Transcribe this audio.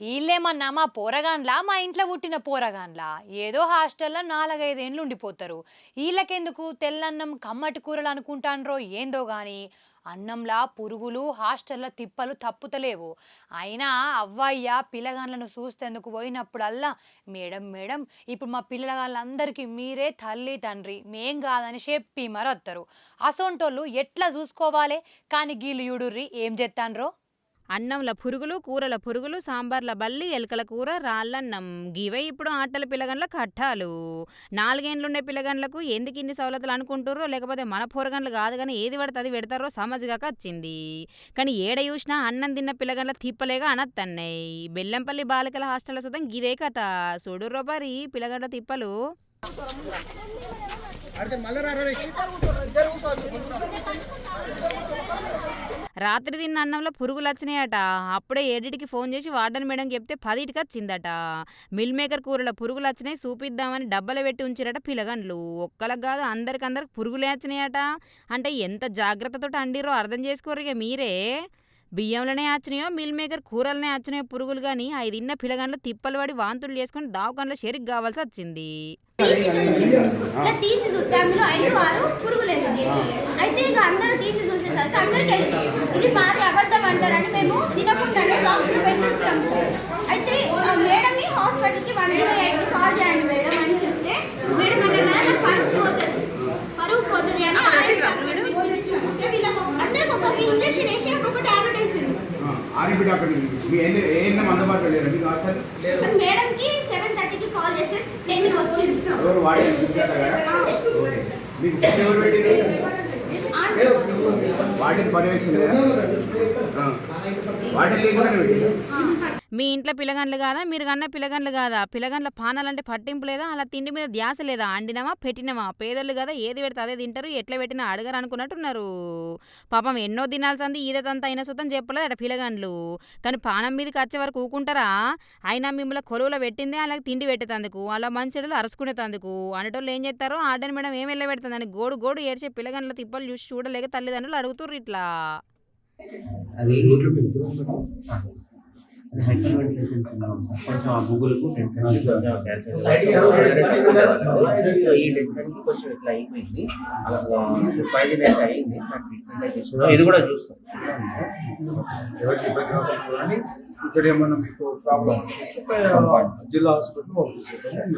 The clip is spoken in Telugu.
వీళ్ళేమన్నా మా పోరగాన్లా? మా ఇంట్లో పుట్టిన పోరగాన్లా? ఏదో హాస్టల్లో నాలుగైదేండ్లు ఉండిపోతారు వీళ్ళకెందుకు? తెల్లన్నం కమ్మటి కూరలు అనుకుంటాన్రో ఏందో కానీ అన్నంలా పురుగులు హాస్టల్లో తిప్పలు తప్పుతలేవు. అయినా అవ్వయ్య పిల్లగాళ్ళను చూస్తేందుకు పోయినప్పుడల్లా మేడం మేడం ఇప్పుడు మా పిల్లగాళ్ళందరికీ మీరే తల్లి తండ్రి మేం కాదని చెప్పి మరొత్తరు. అసొంటోళ్ళు ఎట్లా చూసుకోవాలి? కానీ గీళ్ళు యుడుర్రి ఏం చెత్తాన్రో? అన్నంల పురుగులు కూరల పురుగులు సాంబార్ల బల్లి ఎలకల కూర రాళ్ళన్నం. గివే ఇప్పుడు ఆటల పిల్లగండ్ల కట్టాలు. నాలుగేండ్లుండే పిల్లగండ్లకు ఎందుకు ఇన్ని సవలతులు అనుకుంటారో లేకపోతే మన పొరగండ్లు కాదు కానీ ఏది పడితే అది పెడతారో సమజ్గాక వచ్చింది. కానీ ఏడ చూసినా అన్నం తిన్న పిల్లగండ్ల తిప్పలేగా అనత్తన్నాయి. బెల్లంపల్లి బాలికల హాస్టల్ సుతం గిదే కథ. చూడు రోబారి పిల్లగండ్ల తిప్పలు. రాత్రి తిన్న అన్నంలో పురుగులు వచ్చినాయట. అప్పుడే ఏడిటికి ఫోన్ చేసి వార్డెన్ మేడం చెప్తే పదిటికి వచ్చిందట. మిల్ మేకర్ కూరలో పురుగులు వచ్చినాయి చూపిద్దామని డబ్బలు పెట్టి ఉంచిరట పిలగండ్లు. ఒక్కలకు కాదు అందరికందరికి పురుగులే వచ్చినాయట. అంటే ఎంత జాగ్రత్తతో అండిరో అర్థం చేసుకోరు ఇక మీరే. బియ్యంలోనే వచ్చినాయో మిల్ మేకర్ కూరలనే వచ్చినాయో పురుగులు కానీ అవి తిన్న పిలగండ్లు తిప్పలు పడి వాంతులు చేసుకుని దావకంలో షెరిక్ కావాల్సి వచ్చింది. తీసి అందులో ఐదు ఆరు పురుగులేదు అయితే ఇక అందరూ తీసి చూసేసరికి అందరికి ఇది మాది అబద్ధం అంటారని మేము తినకుండానే బాక్సులు పెట్టి వచ్చాము. అయితే మేడంని హాస్పిటల్కి వన్ జీరో ఎయిట్కి కాల్ చేయండి మేడం అని చెప్తే మేడం కదా నాకు పరుగు పోతుంది. పరుగు పోతుంది అని అందరికి ఒక్కొక్క ఇంజక్షన్ వేసి ఒక్కొక్క టాబ్లెట్ వేసింది మేడంకి సెవెన్ థర్టీకి కాల్ చేస్తే టెన్కి వచ్చింది. వాటిని పర్యవేక్షణ లేదా మీ ఇంట్లో పిల్లగండ్లు కాదా? మీరు కన్నా పిల్లగండ్లు కాదా? పిల్లగండ్ల పానాలంటే పట్టింపు లేదా? అలా తిండి మీద ధ్యాస లేదా? అండినమా? పెట్టినమా? పేదోళ్ళు కదా ఏది పెడితే అదే తింటారు. ఎట్లా పెట్టినా అడగరు అనుకున్నట్టున్నారు. పాపం ఎన్నో దినాల్సింది ఈదతంత అయినా సుతం చెప్పలేదు అట పిల్లగండ్లు. కానీ పానం మీదకి వచ్చే వరకు ఊకుంటారా? అయినా మిమ్మల్ని కొలువులో పెట్టిందే అలాగే తిండి పెట్టేతందుకు. అలా మంచెడులు అరుచుకునేతందుకు అనేటోళ్ళు ఏం చేస్తారో? ఆడని మేడం ఏం వెళ్ళబెడుతుందని గోడు గోడు ఏడ్చే పిల్లగండ్ల తిప్పలు చూసి చూడలేక తల్లిదండ్రులు అడుగుతుర్రు ఇట్లా. అది కొంచెం ఆ గూగుల్కు టెన్షన్ ఈ కొంచెం ఇట్లా అయిపోయింది. అయింది. ఇది కూడా చూస్తాం. ఇక్కడ ఏమన్నా మీకు ప్రాబ్లం అనిపిస్తే జిల్లా హాస్పిటల్ పంపిస్తాం.